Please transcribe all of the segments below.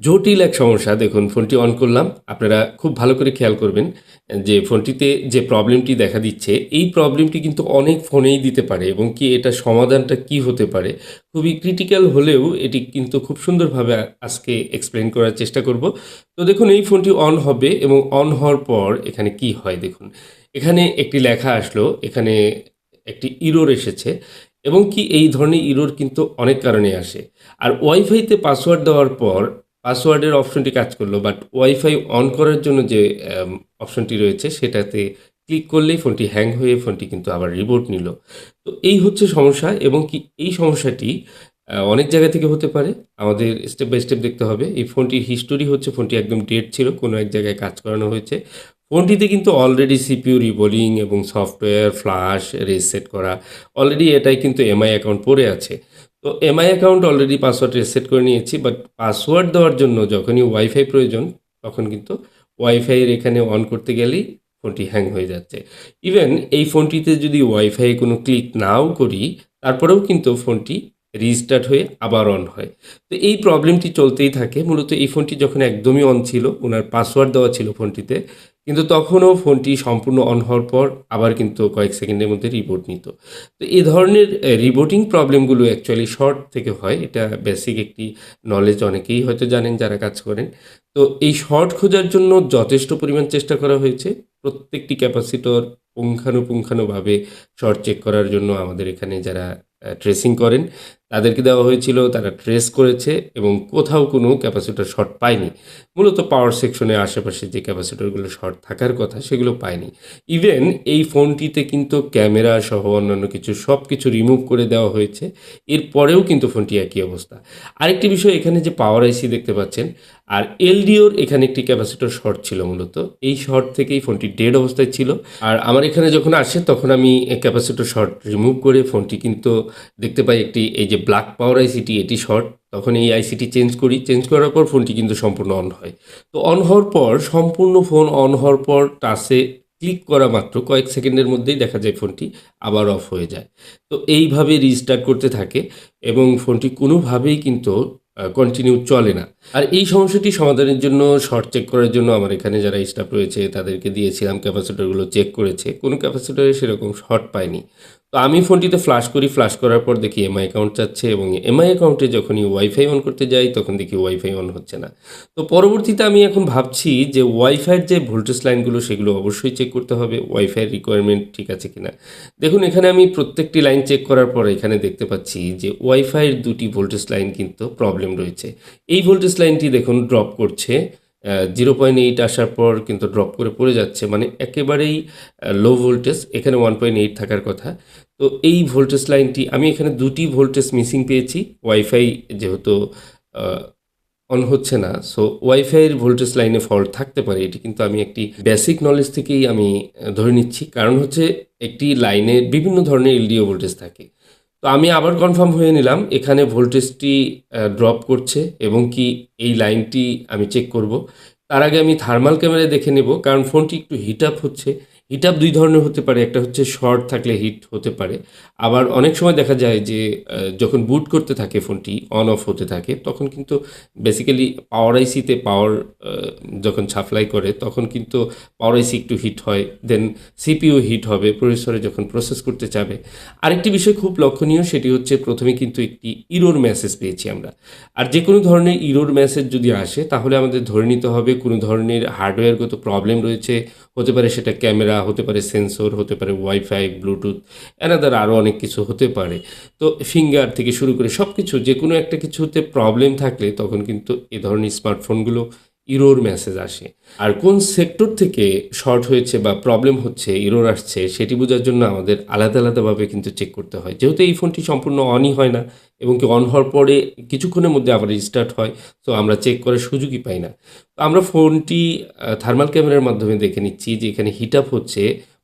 জটিল এক সমস্যা। দেখুন, ফোনটি অন করলাম। আপনারা খুব ভালো করে খেয়াল করবেন যে ফোনটিতে যে প্রবলেমটি দেখা দিচ্ছে, এই প্রবলেমটি কিন্তু অনেক ফোনেই দিতে পারে এবং কি এটা সমাধানটা কি হতে পারে, খুবই ক্রিটিক্যাল হলেও এটি কিন্তু খুব সুন্দরভাবে আজকে এক্সপ্লেন করার চেষ্টা করব। তো দেখুন, এই ফোনটি অন হবে এবং অন হওয়ার পর এখানে কি হয় দেখুন, এখানে একটি লেখা আসলো, এখানে একটি ইরোর এসেছে এবং কি এই ধরনের ইরোর কিন্তু অনেক কারণে আসে। আর ওয়াইফাইতে পাসওয়ার্ড দেওয়ার পর পাসওয়ার্ডের অপশনটি কাজ করল বাট ওয়াইফাই অন করার জন্য যে অপশনটি রয়েছে, সেটাতে ক্লিক করলেই ফোনটি হ্যাং হয়ে ফোনটি কিন্তু আবার রিবোট নিল। তো এই হচ্ছে সমস্যা, এবং কি এই সমস্যাটি অনেক জায়গা থেকে হতে পারে। আমাদের স্টেপ বাই স্টেপ দেখতে হবে। এই ফোনটির হিস্টোরি হচ্ছে ফোনটি একদম ডেট ছিল, কোনো এক জায়গায় কাজ করানো হয়েছে। ফোনটিতে কিন্তু অলরেডি সিপিউ রিবোলিং এবং সফটওয়্যার ফ্লাশ রিসেট করা অলরেডি এটাই কিন্তু এমআই অ্যাকাউন্ট পড়ে আছে। তো MI account already password reset করে নিয়েছি বাট পাসওয়ার্ড দেওয়ার জন্য যখনই ওয়াইফাই প্রয়োজন, তখন কিন্তু ওয়াইফাইয়ের এখানে অন করতে গেলেই ফোনটি হ্যাং হয়ে যাচ্ছে। ইভেন এই ফোনটিতে যদি ওয়াইফাই কোনো ক্লিক নাও করি, তারপরেও কিন্তু ফোনটি রিস্টার্ট হয়ে আবার অন হয়। তো এই প্রবলেমটি চলতেই থাকে। মূলত এই ফোনটি যখন একদমই অন ছিল, ওনার পাসওয়ার্ড দেওয়া ছিল ফোনটিতে কিন্তু তখনও ফোনটি সম্পূর্ণ অন হওয়ার পর আবার কিন্তু কয়েক সেকেন্ডের মধ্যে রিপোর্ট নিত। তো এই ধরনের রিবোটিং প্রবলেমগুলো অ্যাকচুয়ালি শর্ট থেকে হয়। এটা বেসিক একটি নলেজ অনেকেই হয়তো জানেন, যারা কাজ করেন। তো এই শর্ট খোঁজার জন্য যথেষ্ট পরিমাণ চেষ্টা করা হয়েছে। প্রত্যেকটি ক্যাপাসিটর পুঙ্খানুপুঙ্খানুভাবে শর্ট চেক করার জন্য আমাদের এখানে যারা ট্রেসিং করেন তাদেরকে দেওয়া হয়েছিল, তারা ট্রেস করেছে এবং কোথাও কোনো ক্যাপাসিটার শর্ট পায়নি। মূলত পাওয়ার সেকশনের আশেপাশে যে ক্যাপাসিটারগুলো শর্ট থাকার কথা সেগুলো পায়নি। ইভেন এই ফোনটিতে কিন্তু ক্যামেরা সহ অন্যান্য কিছু সব কিছু রিমুভ করে দেওয়া হয়েছে। এরপরেও কিন্তু ফোনটি একই অবস্থা। আরেকটি বিষয় এখানে যে পাওয়ার আইসি দেখতে পাচ্ছেন আর এলডিওর এখানে একটি ক্যাপাসিটর শর্ট ছিল মূলত। এই শর্ট থেকেই ফোনটি ডেড অবস্থায় ছিল। আর আমার এখানে যখন আসে, তখন আমি ক্যাপাসিটর শর্ট রিমুভ করে ফোনটি কিন্তু দেখতে পাই একটি, এই যে ব্ল্যাক পাওয়ার আইসিটি, এটি শর্ট। তখন এই আইসিটি চেঞ্জ করি। চেঞ্জ করার পর ফোনটি কিন্তু সম্পূর্ণ অন হয়। তো অন হওয়ার পর, সম্পূর্ণ ফোন অন হওয়ার পর টাচে ক্লিক করা মাত্র কয়েক সেকেন্ডের মধ্যেই দেখা যায় ফোনটি আবার অফ হয়ে যায়। তো এইভাবে রিস্টার্ট করতে থাকে এবং ফোনটি কোনোভাবেই কিন্তু কন্টিনিউ চলে না। আর এই সমস্যাটি সমাধানের জন্য শর্ট চেক করার জন্য আমার এখানে যারা স্টাফ রয়েছে, তাদেরকে দিয়েছিলাম ক্যাপাসিটরগুলো চেক করেছে। কোনো ক্যাপাসিটরে সেরকম শর্ট পায়নি তো আমি ফোনটিতে ফ্লাশ করি ফ্লাশ করার পর দেখি এমআই অ্যাকাউন্ট চাচ্ছে এবং এমআই অ্যাকাউন্টে যখনই ওয়াইফাই অন করতে যাই, তখন দেখি ওয়াইফাই অন হচ্ছে না। তো পরবর্তীতে আমি এখন ভাবছি যে ওয়াইফাইয়ের যে ভোল্টেজ লাইনগুলো সেগুলো অবশ্যই চেক করতে হবে ওয়াইফাইয়ের রিকোয়ারমেন্ট ঠিক আছে কিনা। দেখুন, এখানে আমি প্রত্যেকটি লাইন চেক করার পর এখানে দেখতে পাচ্ছি যে ওয়াইফাইয়ের দুটি ভোল্টেজ লাইন কিন্তু প্রবলেম রয়েছে। এই ভোল্টেজ লাইনটি দেখুন ড্রপ করছে জিরো পয়েন্ট এইট আসার পর কিন্তু ড্রপ করে পড়ে যাচ্ছে মানে একেবারেই লো ভোল্টেজ এখানে ওয়ান পয়েন্ট এইট থাকার কথা। তো এই ভোল্টেজ লাইনটি, আমি এখানে দুটি ভোল্টেজ মিসিং পেয়েছি। ওয়াইফাই যেহেতু অন হচ্ছে না সো ওয়াইফাইয়ের ভোল্টেজ লাইনে ফল্ট থাকতে পারে। এটি কিন্তু আমি একটি বেসিক নলেজ থেকেই আমি ধরে নিচ্ছি। কারণ হচ্ছে একটি লাইনে বিভিন্ন ধরনের এলডিও ভোল্টেজ থাকে। তো আমি আবার কনফার্ম হয়ে নিলাম, এখানে ভোল্টেজটি ড্রপ করছে এবং কি এই লাইনটি আমি চেক করব। তার আগে আমি থার্মাল ক্যামেরায় দেখে নেব, কারণ ফোনটি একটু হিট আপ হচ্ছে। হিট আপ দুই ধরনের হতে পারে, একটা হচ্ছে শর্ট থাকলে হিট হতে পারে। আবার অনেক সময় দেখা যায় যে যখন বুট করতে থাকে ফোনটি অন অফ হতে থাকে, তখন কিন্তু বেসিক্যালি পাওয়ার আইসিতে পাওয়ার যখন সাপ্লাই করে, তখন কিন্তু পাওয়ার আইসি একটু হিট হয়। দেন সিপিও হিট হবে প্রসেসরে যখন প্রসেস করতে চাবে আরেকটি বিষয় খুব লক্ষণীয়, সেটি হচ্ছে প্রথমে কিন্তু একটি ইরোর মেসেজ পেয়েছি আমরা। আর যে কোনো ধরনের ইরোর মেসেজ যদি আসে, তাহলে আমাদের ধরে নিতে হবে, কোনো ধরনের হার্ডওয়্যারগত প্রবলেম রয়েছে হতে পারে সেটা ক্যামেরা, হতে পারে সেন্সর, হতে পারে ওয়াইফাই ব্লুটুথ এনাদার আরও অনেক কিছু হতে পারে। তো ফিঙ্গার থেকে শুরু করে সব কিছু যে কোনো একটা কিছুতে প্রবলেম থাকলে তখন কিন্তু এ ধরনের স্মার্টফোনগুলো ইরোর মেসেজ আসে। আর কোন সেক্টর থেকে শর্ট হয়েছে বা প্রবলেম হচ্ছে ইরোর আসছে, সেটি বোঝার জন্য আমাদের আলাদা আলাদাভাবে কিন্তু চেক করতে হয়। যেহেতু এই ফোনটি সম্পূর্ণ অনই হয় না এবং কি অন হওয়ার পরে কিছুক্ষণের মধ্যে আবার রিস্টার্ট হয়, তো আমরা চেক করার সুযোগই পাই না। আমরা ফোনটি থার্মাল ক্যামেরার মাধ্যমে দেখে নিচ্ছি যে এখানে হিট আপ হচ্ছে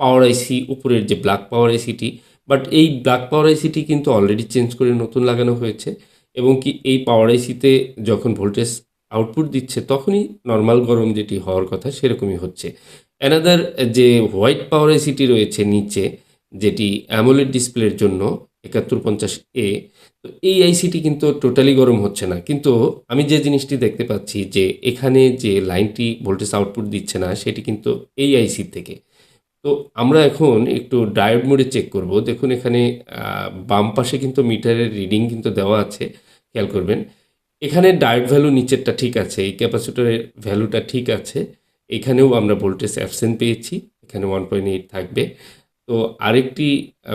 পাওয়ার আইসি উপরের যে ব্ল্যাক পাওয়ার আইসিটি বাট এই ব্ল্যাক পাওয়ার আইসিটি কিন্তু অলরেডি চেঞ্জ করে নতুন লাগানো হয়েছে এবং কি এই পাওয়ার আইসিতে যখন ভোল্টেজ আউটপুট দিচ্ছে, তখনই নর্মাল গরম যেটি হওয়ার কথা সেরকমই হচ্ছে। অ্যানাদার যে হোয়াইট পাওয়ার আইসিটি রয়েছে নিচে, যেটি অ্যামোলেড ডিসপ্লের জন্য, একাত্তর পঞ্চাশ এ তো এই আইসিটি কিন্তু টোটালি গরম হচ্ছে না। কিন্তু আমি যে জিনিসটি দেখতে পাচ্ছি যে এখানে যে লাইনটি ভোল্টেজ আউটপুট দিচ্ছে না, সেটি কিন্তু এই আইসি থেকে। তো আমরা এখন একটু ডায়োড মোডে চেক করব। দেখুন এখানে বাম পাশে কিন্তু মিটারের রিডিং কিন্তু দেওয়া আছে। খেয়াল করবেন। এখানে ডায়োড ভ্যালু নিচেরটা ঠিক আছে, এই ক্যাপাসিটরের ভ্যালুটা ঠিক আছে, এখানেও আমরা ভোল্টেজ অ্যাবসেন্ট পেয়েছি, এখানে ওয়ান পয়েন্ট এইট থাকবে। তো আরেকটি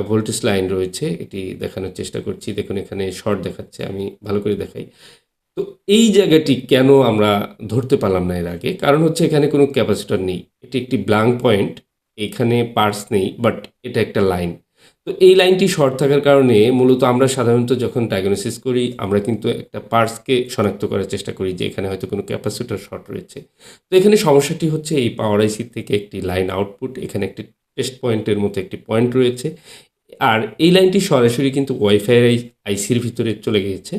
ভোল্টেজ লাইন রয়েছে, এটি দেখানোর চেষ্টা করছি, দেখুন এখানে শর্ট দেখাচ্ছে, আমি ভালো করে দেখাই। তো এই জায়গাটি কেন আমরা ধরতে পারলাম না এর আগে? কারণ হচ্ছে এখানে কোনো ক্যাপাসিটর নেই, এটি একটি ব্ল্যাঙ্ক পয়েন্ট এখানে পার্টস নেই বাট এটা একটা লাইন তো এই লাইনটি শর্ট থাকার কারণে মূলত আমরা সাধারণত যখন ডায়াগনোসিস করি, আমরা কিন্তু একটা পার্টসকে শনাক্ত করার চেষ্টা করি যে এখানে হয়তো কোনো ক্যাপাসিটার শর্ট রয়েছে। তো এখানে সমস্যাটি হচ্ছে এই পাওয়ার আইসি থেকে একটি লাইন আউটপুট এখানে একটি টেস্ট পয়েন্টের মতো একটি পয়েন্ট রয়েছে। আর এই লাইনটি সরাসরি কিন্তু ওয়াইফাই আইসির ভিতরে চলে গিয়েছে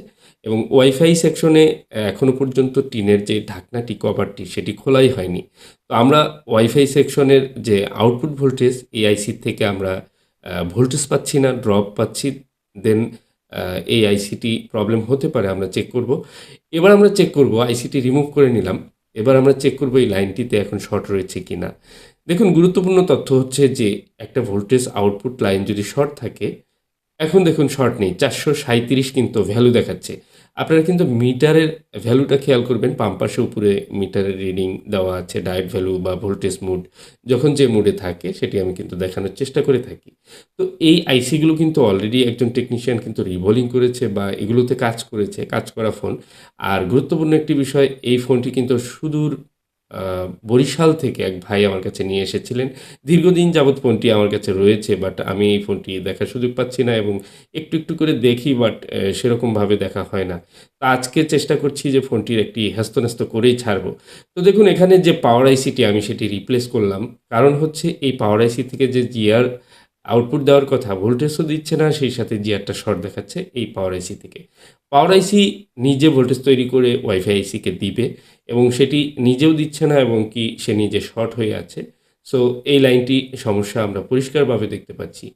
এবং ওয়াইফাই সেকশনে এখনও পর্যন্ত টিনের যে ঢাকনাটি কভারটি সেটি খোলাই হয়নি। তো আমরা ওয়াইফাই সেকশনের যে আউটপুট ভোল্টেজ এই আইসির থেকে আমরা ভোল্টেজ পাচ্ছি না ড্রপ পাচ্ছি দেন এই আইসিটি প্রবলেম হতে পারে, আমরা চেক করব। এবার আমরা চেক করব আইসিটি রিমুভ করে নিলাম। এবার আমরা চেক করব এই লাইনটিতে এখন শর্ট রয়েছে কি না দেখুন, গুরুত্বপূর্ণ তথ্য হচ্ছে যে, একটা ভোল্টেজ আউটপুট লাইন যদি শর্ট থাকে, এখন দেখুন শর্ট নেই, চারশো কিন্তু ভ্যালু দেখাচ্ছে। আপনারা কিন্তু মিটারের ভ্যালুটা খেয়াল করবেন, পাম্পাসে উপরে মিটারের রিডিং দেওয়া আছে ডায়েট ভ্যালু বা ভোল্টেজ মুড যখন যে মুডে থাকে সেটি আমি কিন্তু দেখানোর চেষ্টা করে থাকি। তো এই আইসিগুলো কিন্তু অলরেডি একজন টেকনিশিয়ান কিন্তু রিভলিং করেছে বা এগুলোতে কাজ করেছে, কাজ করা ফোন আর গুরুত্বপূর্ণ একটি বিষয়, এই ফোনটি কিন্তু সুদূর বরিশাল থেকে এক ভাই আমার কাছে নিয়ে এসেছিলেন। দীর্ঘদিন যাবৎ ফোনটি আমার কাছে রয়েছে বাট আমি এই ফোনটি দেখার সুযোগ পাচ্ছি না এবং একটু একটু করে দেখি বাট সেরকমভাবে দেখা হয় না। তো আজকে চেষ্টা করছি যে ফোনটির একটি হ্যাস্তন্যস্ত করেই ছাড়বো। তো দেখুন, এখানে যে পাওয়ার আইসিটি আমি সেটি রিপ্লেস করলাম, কারণ হচ্ছে এই পাওয়ার আইসি থেকে যে জিআর আউটপুট দেওয়ার কথা ভোল্টেজও দিচ্ছে না, সেই সাথে জিআরটা শর্ট দেখাচ্ছে এই পাওয়ার আইসি থেকে। পাওয়ার আইসি নিজে ভোল্টেজ তৈরি করে ওয়াইফাই আইসিকে দিবে এবং সেটি নিজেও দিচ্ছে না এবং কি সে নিজে শর্ট হয়ে আছে। সো এই লাইনটি সমস্যা আমরা পরিষ্কারভাবে দেখতে পাচ্ছি।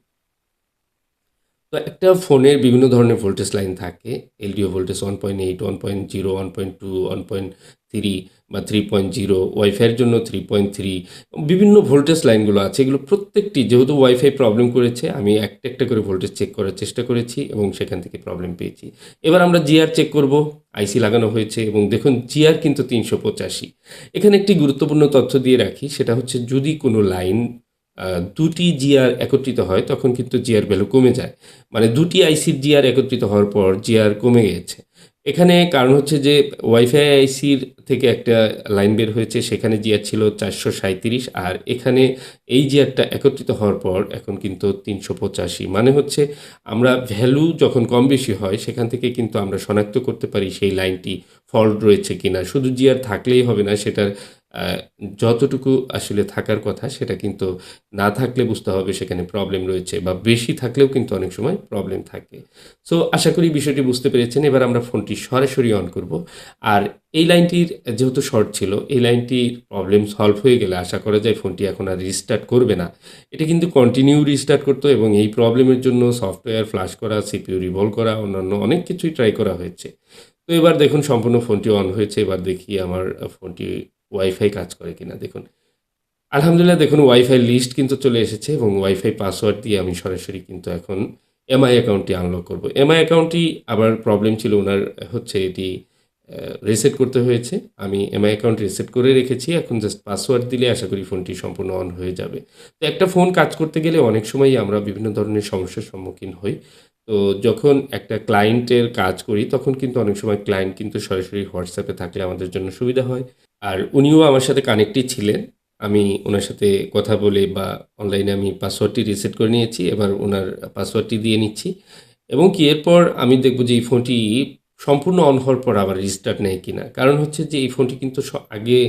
তো একটা ফোনের বিভিন্ন ধরনের ভোল্টেজ লাইন থাকে LDO voltage one point eight one point zero one point two one point three বা থ্রি পয়েন্ট জিরো ওয়াইফাইয়ের জন্য থ্রি পয়েন্ট থ্রি বিভিন্ন ভোল্টেজ লাইনগুলো আছে, এগুলো প্রত্যেকটি, যেহেতু ওয়াইফাই প্রবলেম করেছে, আমি একটা একটা করে ভোল্টেজ চেক করার চেষ্টা করেছি এবং সেখান থেকে প্রবলেম পেয়েছি। এবার আমরা জিআর চেক করব আইসি লাগানো হয়েছে এবং দেখুন জিআর কিন্তু তিনশো পঁচাশি। এখানে একটি গুরুত্বপূর্ণ তথ্য দিয়ে রাখি, সেটা হচ্ছে যদি কোনো লাইন দুটি জিআর একত্রিত হয়, তখন কিন্তু জিআর ভ্যালু কমে যায়। মানে দুটি আইসির জিআর একত্রিত হওয়ার পর জিআর কমে গেছে। এখানে কারণ হচ্ছে যে ওয়াইফাই আইসির থেকে একটা লাইন বের হয়েছে, সেখানে জিয়ার ছিল চারশো সাঁত্রিশ আর এখানে এই জিয়ারটা একত্রিত হওয়ার পর এখন কিন্তু তিনশো পঁচাশি। মানে হচ্ছে আমরা ভ্যালু যখন কম বেশি হয়, সেখান থেকে কিন্তু আমরা শনাক্ত করতে পারি সেই লাইনটি ফল্ট রয়েছে কিনা। শুধু জিয়ার থাকলেই হবে না, সেটার যতটুকু আসলে থাকার কথা সেটা কিন্তু না থাকলে বুঝতে হবে সেখানে প্রবলেম রয়েছে বা বেশি থাকলেও কিন্তু অনেক সময় প্রবলেম থাকে। সো আশা করি বিষয়টি বুঝতে পেরেছেন। এবার আমরা ফোনটি সরাসরি অন করব। আর এই লাইনটির যেহেতু শর্ট ছিল, এই লাইনটির প্রবলেম সলভ হয়ে গেলে আশা করা যায় ফোনটি এখন আর রিস্টার্ট করবে না। এটা কিন্তু কন্টিনিউ রিস্টার্ট করতো এবং এই প্রবলেমের জন্য সফটওয়্যার ফ্লাশ করা সিপিউ রিভলভ করা, অন্যান্য অনেক কিছুই ট্রাই করা হয়েছে। তো এবার দেখুন সম্পূর্ণ ফোনটি অন হয়েছে। এবার দেখি আমার ফোনটি ওয়াইফাই কাজ করে কিনা, দেখুন। আলহামদুলিল্লাহ, দেখুন ওয়াইফাই লিস্ট কিন্তু চলে এসেছে এবং ওয়াইফাই পাসওয়ার্ড দিয়ে আমি সরাসরি কিন্তু এখন এমআই অ্যাকাউন্টটি আনলক করব। এমআই অ্যাকাউন্টটি আবার প্রবলেম ছিল, ওনার হচ্ছে এটি রিসেট করতে হয়েছে। আমি এমআই অ্যাকাউন্ট রিসেট করে রেখেছি, এখন জাস্ট পাসওয়ার্ড দিলে আশা করি ফোনটি সম্পূর্ণ অন হয়ে যাবে। তো একটা ফোন কাজ করতে গেলে অনেক সময়ই আমরা বিভিন্ন ধরনের সমস্যার সম্মুখীন হই। তো যখন একটা ক্লায়েন্টের কাজ করি, তখন কিন্তু অনেক সময় ক্লায়েন্ট কিন্তু সরাসরি হোয়াটসঅ্যাপে থাকলে আমাদের জন্য সুবিধা হয়। আর উনিও আমার সাথে কানেক্টেড ছিলেন। আমি ওনার সাথে কথা বলে বা অনলাইনে আমি পাসওয়ার্ডটি রিসেট করে নিয়েছি, এবার ওনার পাসওয়ার্ডটি দিয়ে নিচ্ছি। এবং কি, এরপর আমি দেখব যে এই ফোনটি সম্পূর্ণ অন হওয়ার পর আবার রিস্টার্ট নেয় কিনা। কারণ হচ্ছে যে এই ফোনটি কিন্তু আগে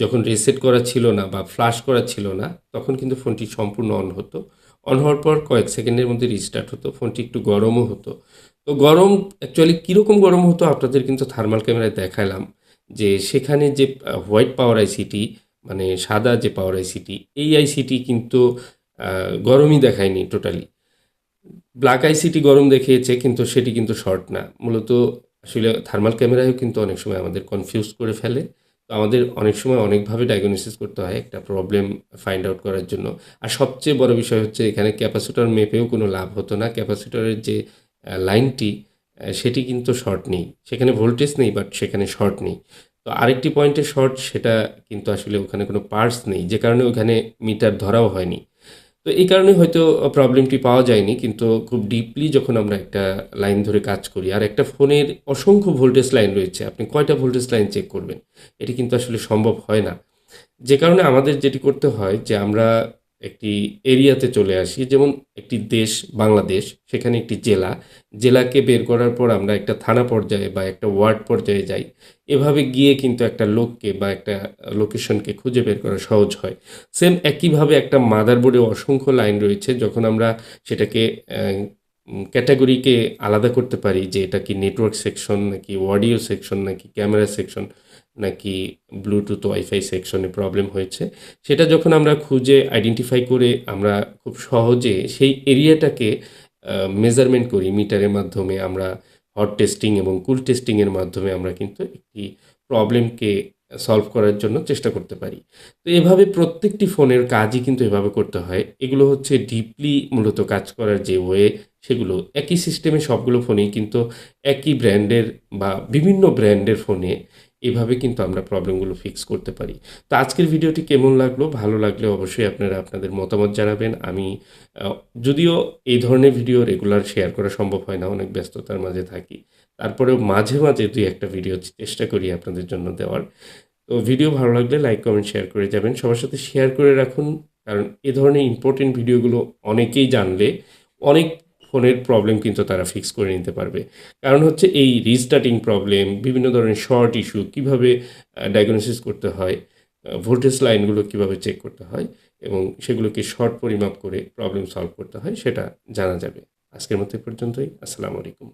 যখন রিসেট করা ছিল না বা ফ্লাশ করা ছিল না, তখন কিন্তু ফোনটি সম্পূর্ণ অন হতো। অন হওয়ার পর কয়েক সেকেন্ডের মধ্যে রিস্টার্ট হতো ফোনটি একটু গরমও হতো। তো গরম অ্যাকচুয়ালি কীরকম গরম হতো আপনাদের কিন্তু থার্মাল ক্যামেরায় দেখালাম। যে সেখানে যে হোয়াইট পাওয়ার আইসিটি মানে সাদা যে পাওয়ার আইসিটি এই আইসিটি কিন্তু গরমই দেখায়নি টোটালি ব্ল্যাক আইসিটি গরম দেখিয়েছে, কিন্তু সেটি কিন্তু শর্ট না। মূলত আসলে থার্মাল ক্যামেরায়ও কিন্তু অনেক সময় আমাদের কনফিউজ করে ফেলে। তো আমাদের অনেক সময় অনেকভাবে ডায়াগনোসিস করতে হয় একটা প্রবলেম ফাইন্ড আউট করার জন্য। আর সবচেয়ে বড় বিষয় হচ্ছে এখানে ক্যাপাসিটর মেপেও কোনো লাভ হতো না। ক্যাপাসিটরের যে লাইনটি সেটি কিন্তু শর্ট নেই। সেখানে ভোল্টেজ নেই বাট সেখানে শর্ট নেই। তো আরেকটি পয়েন্টে শর্ট সেটা কিন্তু আসলে ওখানে কোনো পার্টস নেই, যে কারণে ওখানে মিটার ধরাও হয়নি। তো এই কারণে হয়তো প্রবলেমটি পাওয়া যায়নি, কিন্তু খুব ডিপলি যখন আমরা একটা লাইন ধরে কাজ করি, আর একটা ফোনের অসংখ্য ভোল্টেজ লাইন রয়েছে, আপনি কয়টা ভোল্টেজ লাইন চেক করবেন? এটি কিন্তু আসলে সম্ভব হয় না। যে কারণে আমাদের যেটি করতে হয় যে আমরা একটি এরিয়াতে চলে আসি, যেমন একটি দেশ, বাংলাদেশ, সেখানে একটি জেলা। জেলাকে বের করার পর আমরা একটা থানা পর্যায়ে বা একটা ওয়ার্ড পর্যায়ে যাই। এভাবে গিয়ে কিন্তু একটা লোককে বা একটা লোকেশনকে খুঁজে বের করা সহজ হয়। সেম একইভাবে একটা মাদারবোর্ডে অসংখ্য লাইন রয়েছে, যখন আমরা সেটাকে ক্যাটাগরিকে আলাদা করতে পারি যে এটা কি নেটওয়ার্ক সেকশন নাকি অডিও সেকশন নাকি ক্যামেরা সেকশন। নাকি ব্লুটুথ ওয়াইফাই সেকশনে প্রবলেম হয়েছে, সেটা যখন আমরা খুঁজে আইডেন্টিফাই করে আমরা খুব সহজে সেই এরিয়াটাকে মেজারমেন্ট করি মিটারের মাধ্যমে আমরা হট টেস্টিং এবং কুল টেস্টিংয়ের মাধ্যমে আমরা কিন্তু একটি প্রবলেমকে সলভ করার জন্য চেষ্টা করতে পারি। তো এভাবে প্রত্যেকটি ফোনের কাজই কিন্তু এভাবে করতে হয়। এগুলো হচ্ছে ডিপলি মূলত কাজ করার যে ওয়ে, সেগুলো একই সিস্টেমে সবগুলো ফোনেই কিন্তু একই ব্র্যান্ডের বা বিভিন্ন ব্র্যান্ডের ফোনে এভাবে কিন্তু আমরা প্রবলেমগুলো ফিক্স করতে পারি। তো আজকের ভিডিওটি কেমন লাগল? ভালো লাগলে অবশ্যই আপনারা আপনাদের মতামত জানাবেন। আমি যদিও এই ধরনের ভিডিও রেগুলার শেয়ার করা সম্ভব হয় না, অনেক ব্যস্ততার মাঝে থাকি। তারপরেও মাঝে মাঝে দুই একটা ভিডিও চেষ্টা করি আপনাদের জন্য দেওয়ার। তো ভিডিও ভালো লাগলে লাইক কমেন্ট শেয়ার করে যাবেন। সবার সাথে শেয়ার করে রাখুন। কারণ এ ধরনের ইম্পর্টেন্ট ভিডিওগুলো অনেকেই জানলে, অনেক ফোনের প্রবলেম কিন্তু তারা ফিক্স করে নিতে পারবে। কারণ হচ্ছে এই রিস্টার্টিং প্রবলেম বিভিন্ন ধরনের শর্ট ইস্যু কীভাবে ডায়াগনোসিস করতে হয় ভোল্টেজ লাইনগুলো কীভাবে চেক করতে হয় এবং সেগুলোকে শর্ট পরিমাপ করে প্রবলেম সলভ করতে হয়, সেটা জানা যাবে। আজকের মতো পর্যন্তই। আসসালামু আলাইকুম।